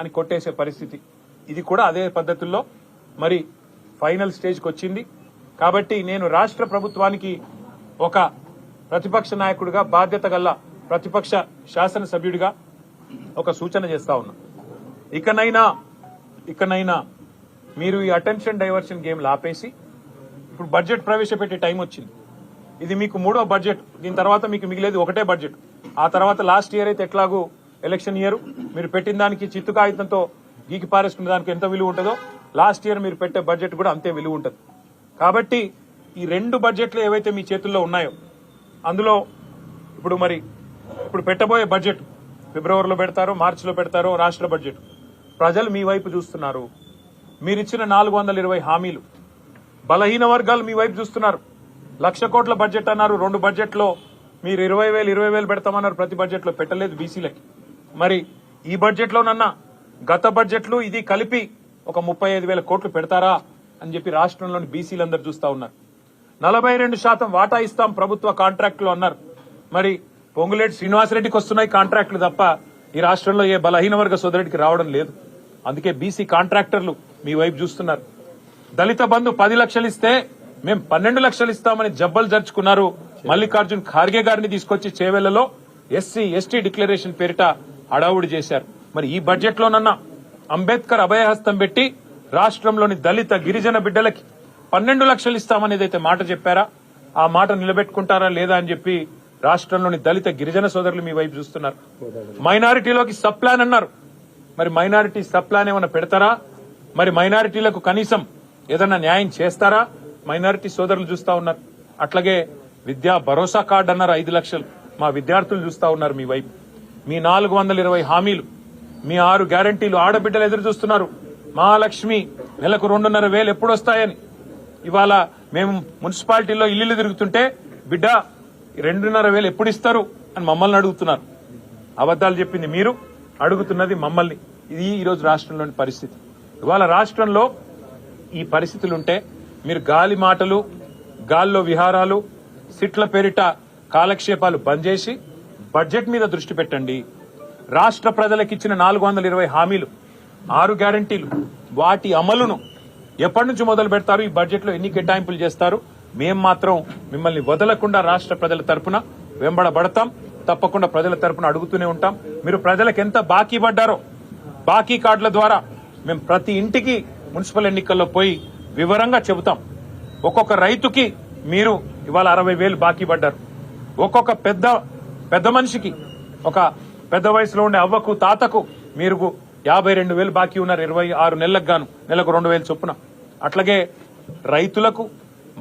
అని కొట్టేసే పరిస్థితి. ఇది కూడా అదే పద్ధతుల్లో మరి ఫైనల్ స్టేజ్కి వచ్చింది. కాబట్టి నేను రాష్ట్ర ప్రభుత్వానికి ఒక ప్రతిపక్ష నాయకుడిగా బాధ్యత గల ప్రతిపక్ష శాసనసభ్యుడిగా ఒక సూచన చేస్తా ఉన్నా. ఇకనైనా ఇకనైనా మీరు ఈ అటెన్షన్ డైవర్షన్ గేమ్ ఆపేసి ఇప్పుడు బడ్జెట్ ప్రవేశపెట్టే టైం వచ్చింది. ఇది మీకు మూడో బడ్జెట్ దీని తర్వాత మీకు మిగిలేది ఒకటే బడ్జెట్. ఆ తర్వాత లాస్ట్ ఇయర్ అయితే ఎట్లాగూ ఎలక్షన్ ఇయర్. మీరు పెట్టిన దానికి చిత్తు కాగితంతో గీకి పారేసుకున్న దానికి ఎంత విలువ ఉంటుందో లాస్ట్ ఇయర్ మీరు పెట్టే బడ్జెట్ కూడా అంతే విలువ ఉంటుంది. కాబట్టి ఈ రెండు బడ్జెట్లు ఏవైతే మీ చేతుల్లో ఉన్నాయో అందులో ఇప్పుడు మరి ఇప్పుడు పెట్టబోయే బడ్జెట్ ఫిబ్రవరిలో పెడతారో మార్చిలో పెడతారో రాష్ట్ర బడ్జెట్. ప్రజలు మీ వైపు చూస్తున్నారు. మీరిచ్చిన నాలుగు వందల ఇరవై హామీలు. బలహీన వర్గాలు మీ వైపు చూస్తున్నారు. లక్ష కోట్ల బడ్జెట్ అన్నారు. రెండు బడ్జెట్లో మీరు ఇరవై వేలు ఇరవై వేలు పెడతామన్నారు. ప్రతి బడ్జెట్లో పెట్టలేదు బీసీలకి. మరి ఈ బడ్జెట్లోనన్నా గత బడ్జెట్లు ఇది కలిపి ఒక ముప్పై ఐదు వేల కోట్లు పెడతారా అని చెప్పి రాష్ట్రంలోని బీసీలందరూ చూస్తా ఉన్నారు. నలభై రెండు శాతం వాటా ఇస్తాం ప్రభుత్వ కాంట్రాక్టులు అన్నారు. మరి పొంగులేటి శ్రీనివాసరెడ్డికి వస్తున్నాయి కాంట్రాక్టులు తప్ప ఈ రాష్ట్రంలో ఏ బలహీన వర్గ సోదరుడికి రావడం లేదు. అందుకే బీసీ కాంట్రాక్టర్లు మీ వైపు చూస్తున్నారు. దళిత బంధు పది లక్షలు ఇస్తే మేము పన్నెండు లక్షలు ఇస్తామని జబ్బలు జరుచుకున్నారు మల్లికార్జున్ ఖార్గే గారిని తీసుకొచ్చి చేవెళ్ళలో ఎస్సీ ఎస్టీ డిక్లరేషన్ పేరిట అడావుడి చేశారు. మరి ఈ బడ్జెట్లోనన్నా అంబేద్కర్ అభయహస్తం పెట్టి రాష్ట్రంలోని దళిత గిరిజన బిడ్డలకి పన్నెండు లక్షలు ఇస్తామనేది అయితే మాట చెప్పారా? ఆ మాట నిలబెట్టుకుంటారా లేదా అని చెప్పి రాష్ట్రంలోని దళిత గిరిజన సోదరులు మీ వైపు చూస్తున్నారు. మైనారిటీలోకి సబ్ ప్లాన్ అన్నారు. మరి మైనారిటీ సబ్ ప్లాన్ ఏమైనా పెడతారా? మరి మైనారిటీలకు కనీసం ఏదైనా న్యాయం చేస్తారా? మైనారిటీ సోదరులు చూస్తా ఉన్నారు. అట్లాగే విద్యా భరోసా కార్డు అన్నారు ఐదు లక్షలు. మా విద్యార్థులు చూస్తా ఉన్నారు మీ వైపు. మీ నాలుగు వందల ఇరవై హామీలు మీ ఆరు గ్యారంటీలు ఆడబిడ్డలు ఎదురు చూస్తున్నారు. మహాలక్ష్మి నెలకు రెండున్నర వేలు ఎప్పుడు వస్తాయని ఇవాళ మేము మున్సిపాలిటీలో ఇల్లు తిరుగుతుంటే బిడ్డ రెండున్నర వేలు ఎప్పుడు ఇస్తారు అని మమ్మల్ని అడుగుతున్నారు. అబద్దాలు చెప్పింది మీరు అడుగుతున్నది మమ్మల్ని. ఇది ఈరోజు రాష్ట్రంలోని పరిస్థితి. ఇవాళ రాష్ట్రంలో ఈ పరిస్థితులుంటే మీరు గాలి మాటలు గాల్లో విహారాలు సిట్ల పేరిట కాలక్షేపాలు బంద్ చేసి బడ్జెట్ మీద దృష్టి పెట్టండి. రాష్ట్ర ప్రజలకు ఇచ్చిన నాలుగు వందల ఇరవై హామీలు ఆరు గ్యారంటీలు వాటి అమలును ఎప్పటి నుంచి మొదలు పెడతారు? ఈ బడ్జెట్లో ఎన్ని కేటాయింపులు చేస్తారు? మేం మాత్రం మిమ్మల్ని వదలకుండా రాష్ట్ర ప్రజల తరపున వెంబడబడతాం తప్పకుండా ప్రజల తరపున అడుగుతూనే ఉంటాం. మీరు ప్రజలకు ఎంత బాకీ పడ్డారో బాకీ కార్డుల ద్వారా మేము ప్రతి ఇంటికి మున్సిపల్ ఎన్నికల్లో పోయి వివరంగా చెబుతాం. ఒక్కొక్క రైతుకి మీరు ఇవాళ అరవై వేలు బాకీ పడ్డారు. ఒక్కొక్క పెద్ద పెద్ద మనిషికి ఒక పెద్ద వయసులో ఉండే అవ్వకు తాతకు మీరు యాభై రెండు వేలు బాకీ ఉన్నారు ఇరవై ఆరు నెలలకు గాను నెలకు రెండు వేలు చొప్పున. అట్లాగే రైతులకు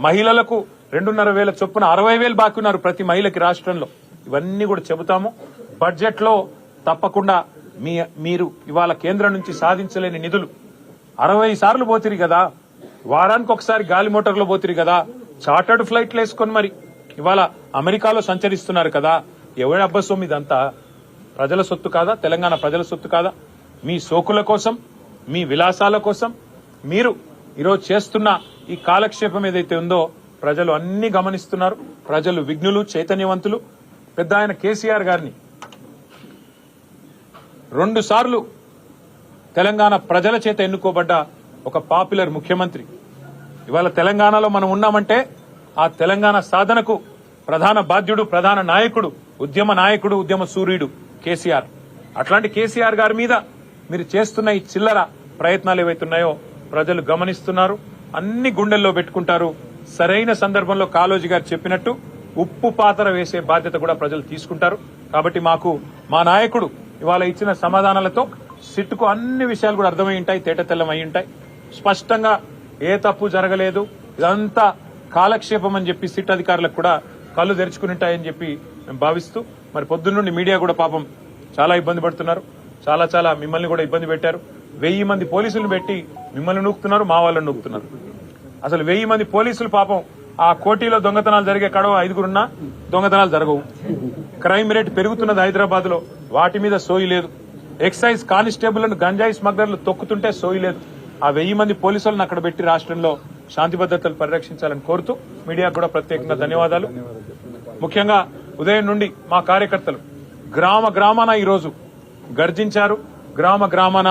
మహిళలకు రెండున్నర వేల చొప్పున అరవై వేలు బాకీ ఉన్నారు ప్రతి మహిళకి రాష్ట్రంలో. ఇవన్నీ కూడా చెబుతాము. బడ్జెట్లో తప్పకుండా మీ మీరు ఇవాళ కేంద్రం నుంచి సాధించలేని నిధులు. అరవై సార్లు పోతిరి కదా. వారానికి ఒకసారి గాలి మోటార్లో పోతిరి కదా. చార్టర్డ్ ఫ్లైట్లు వేసుకొని మరి ఇవాళ అమెరికాలో సంచరిస్తున్నారు కదా. ఎవరి అబ్బ ఇదంతా? ప్రజల సొత్తు కాదా? తెలంగాణ ప్రజల సొత్తు కాదా? మీ సోకుల కోసం మీ విలాసాల కోసం మీరు ఈరోజు చేస్తున్న ఈ కాలక్షేపం ఏదైతే ఉందో ప్రజలు అన్ని గమనిస్తున్నారు. ప్రజలు విఘ్నులు చైతన్యవంతులు. పెద్ద ఆయన కేసీఆర్ గారిని రెండు సార్లు తెలంగాణ ప్రజల చేత ఎన్నుకోబడ్డ ఒక పాపులర్ ముఖ్యమంత్రి. ఇవాళ తెలంగాణలో మనం ఉన్నామంటే ఆ తెలంగాణ సాధనకు ప్రధాన బాధ్యుడు ప్రధాన నాయకుడు ఉద్యమ నాయకుడు ఉద్యమ సూర్యుడు కేసీఆర్. అట్లాంటి కేసీఆర్ గారి మీద మీరు చేస్తున్న ఈ చిల్లర ప్రయత్నాలు ఏవైతున్నాయో ప్రజలు గమనిస్తున్నారు. అన్ని గుండెల్లో పెట్టుకుంటారు. సరైన సందర్భంలో కాలోజీ గారు చెప్పినట్టు ఉప్పు పాతర వేసే బాధ్యత కూడా ప్రజలు తీసుకుంటారు. కాబట్టి మాకు మా నాయకుడు ఇవాళ ఇచ్చిన సమాధానాలతో సిట్టుకు అన్ని విషయాలు కూడా అర్థమై ఉంటాయి తేట ఉంటాయి. స్పష్టంగా ఏ తప్పు జరగలేదు. ఇదంతా కాలక్షేపం అని చెప్పి సిట్ అధికారులకు కూడా కళ్ళు తెరుచుకునింటాయని చెప్పి మేము భావిస్తూ మరి పొద్దున్నుండి మీడియా కూడా పాపం చాలా ఇబ్బంది పడుతున్నారు. చాలా చాలా మిమ్మల్ని కూడా ఇబ్బంది పెట్టారు. వెయ్యి మంది పోలీసులు పెట్టి మిమ్మల్ని నూకుతున్నారు మా వాళ్ళని నూకుతున్నారు. అసలు వెయ్యి మంది పోలీసులు పాపం ఆ కోటిలో దొంగతనాలు జరిగే కడవ ఐదుగురున్నా దొంగతనాలు జరగవు. క్రైమ్ రేట్ పెరుగుతున్నది హైదరాబాద్లో వాటి మీద సోయి లేదు. ఎక్సైజ్ కానిస్టేబుల్లను గంజాయి స్మగ్లర్లు తొక్కుతుంటే సోయి లేదు. ఆ వెయ్యి మంది పోలీసులను అక్కడ పెట్టి రాష్ట్రంలో శాంతి భద్రతలు పరిరక్షించాలని కోరుతూ మీడియాకు కూడా ప్రత్యేకంగా ధన్యవాదాలు. ముఖ్యంగా ఉదయం నుండి మా కార్యకర్తలు గ్రామ గ్రామాన ఈరోజు గర్జించారు. గ్రామ గ్రామాన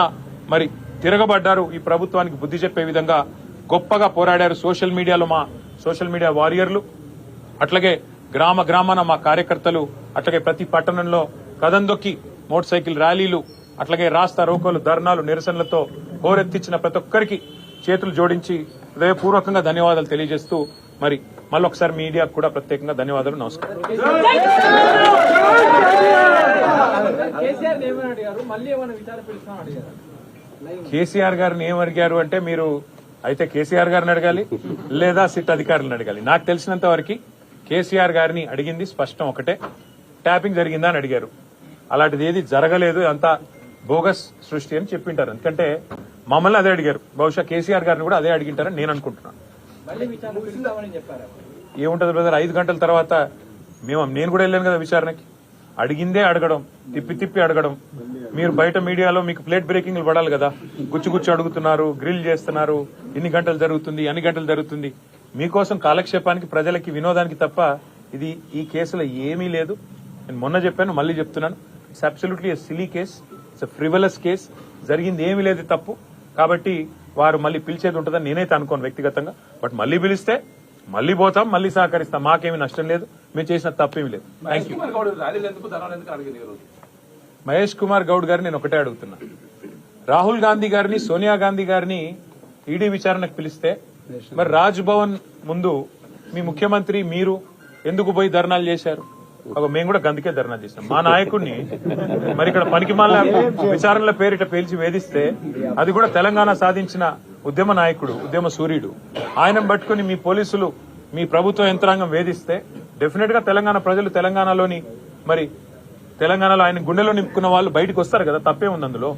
మరి తిరగబడ్డారు. ఈ ప్రభుత్వానికి బుద్ధి చెప్పే విధంగా గొప్పగా పోరాడారు సోషల్ మీడియాలో మా సోషల్ మీడియా వారియర్లు. అట్లాగే గ్రామ గ్రామాన మా కార్యకర్తలు అట్లాగే ప్రతి పట్టణంలో కదందొక్కి మోటార్ సైకిల్ ర్యాలీలు అట్లాగే రాస్తా రోకోలు ధర్నాలు నిరసనలతో హోరెత్తిచ్చిన ప్రతి ఒక్కరికి చేతులు జోడించి హృదయపూర్వకంగా ధన్యవాదాలు తెలియజేస్తూ మరి మళ్ళొకసారి మీడియాకు కూడా ప్రత్యేకంగా ధన్యవాదాలు నమస్కారం. కేసీఆర్ గారిని ఏమడిగారు అంటే మీరు అయితే కేసీఆర్ గారిని అడగాలి లేదా సిట్ అధికారులను అడగాలి. నాకు తెలిసినంత వరకు కేసీఆర్ గారిని అడిగింది స్పష్టం ఒకటే. ట్యాపింగ్ జరిగిందా అని అడిగారు. అలాంటిది ఏది జరగలేదు అంతా బోగస్ సృష్టి అని చెప్పింటారు. ఎందుకంటే మమ్మల్ని అదే అడిగారు. బహుశా కేసీఆర్ గారిని కూడా అదే అడిగింటారని నేను అనుకుంటున్నాను. ఏముంటది బ్రదర్ ఐదు గంటల తర్వాత మేము నేను కూడా వెళ్ళాను కదా విచారణకి. అడిగిందే అడగడం తిప్పి తిప్పి అడగడం. మీరు బయట మీడియాలో మీకు ప్లేట్ బ్రేకింగ్లు పడాలి కదా. గుచ్చి గుచ్చి అడుగుతున్నారు గ్రిల్ చేస్తున్నారు. ఇన్ని గంటలు జరుగుతుంది అన్ని గంటలు జరుగుతుంది. మీకోసం కాలక్షేపానికి ప్రజలకి వినోదానికి తప్ప ఇది ఈ కేసులో ఏమీ లేదు. నేను మొన్న చెప్పాను మళ్ళీ చెప్తున్నాను. It's absolutely silly case it's frivolous case జరిగింది ఏమీ లేదు తప్పు. కాబట్టి వారు మళ్ళీ పిలిచేది ఉంటుందని నేనైతే అనుకోను వ్యక్తిగతంగా. బట్ మళ్ళీ పిలిస్తే మళ్ళీ పోతాం మళ్ళీ సహకరిస్తాం. మాకేమీ నష్టం లేదు. మేము చేసిన తప్పేమీ లేదు. మహేష్ కుమార్ గౌడ్ గారిని నేను ఒకటే అడుగుతున్నా. రాహుల్ గాంధీ గారిని సోనియా గాంధీ గారిని ఈడీ విచారణకు పిలిస్తే మరి రాజ్ భవన్ ముందు మీ ముఖ్యమంత్రి మీరు ఎందుకు పోయి ధర్నాలు చేశారు? మేము కూడా గందుకే ధర్నా చేసాం మా నాయకుడిని మరి ఇక్కడ పనికి విచారణల పేరిట పేల్చి వేధిస్తే అది కూడా తెలంగాణ సాధించిన ఉద్యమ నాయకుడు ఉద్యమ సూర్యుడు. ఆయన పట్టుకుని మీ పోలీసులు మీ ప్రభుత్వ యంత్రాంగం వేధిస్తే డెఫినెట్గా తెలంగాణ ప్రజలు తెలంగాణలోని మరి తెలంగాణలో ఆయన గుండెలో నింపుకున్న వాళ్ళు బయటకు వస్తారు కదా తప్పే ఉంది అందులో?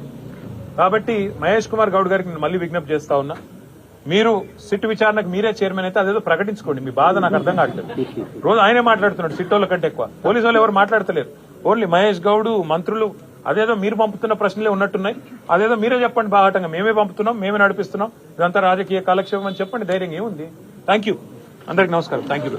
కాబట్టి మహేష్ కుమార్ గౌడ్ గారికి నేను మళ్ళీ విజ్ఞప్తి చేస్తా ఉన్నా. మీరు సిట్ విచారణకు మీరే చైర్మన్ అయితే అదేదో ప్రకటించుకోండి. మీ బాధ నాకు అర్థం కావట్లేదు. రోజు ఆయనే మాట్లాడుతున్నాడు సిట్ వాళ్ళ కంటే ఎక్కువ. పోలీసు వాళ్ళు ఎవరు మాట్లాడతలేరు. ఓన్లీ మహేష్ గౌడ్ మంత్రులు అదేదో మీరు పంపుతున్న ప్రశ్నలే ఉన్నట్టున్నాయి. అదేదో మీరే చెప్పండి బాహాటంగా. మేమే పంపుతున్నాం మేమే నడిపిస్తున్నాం. ఇదంతా రాజకీయ కాలక్షేపం అని చెప్పండి. ధైర్యం ఏముంది? థ్యాంక్ యూ అందరికి నమస్కారం. Thank you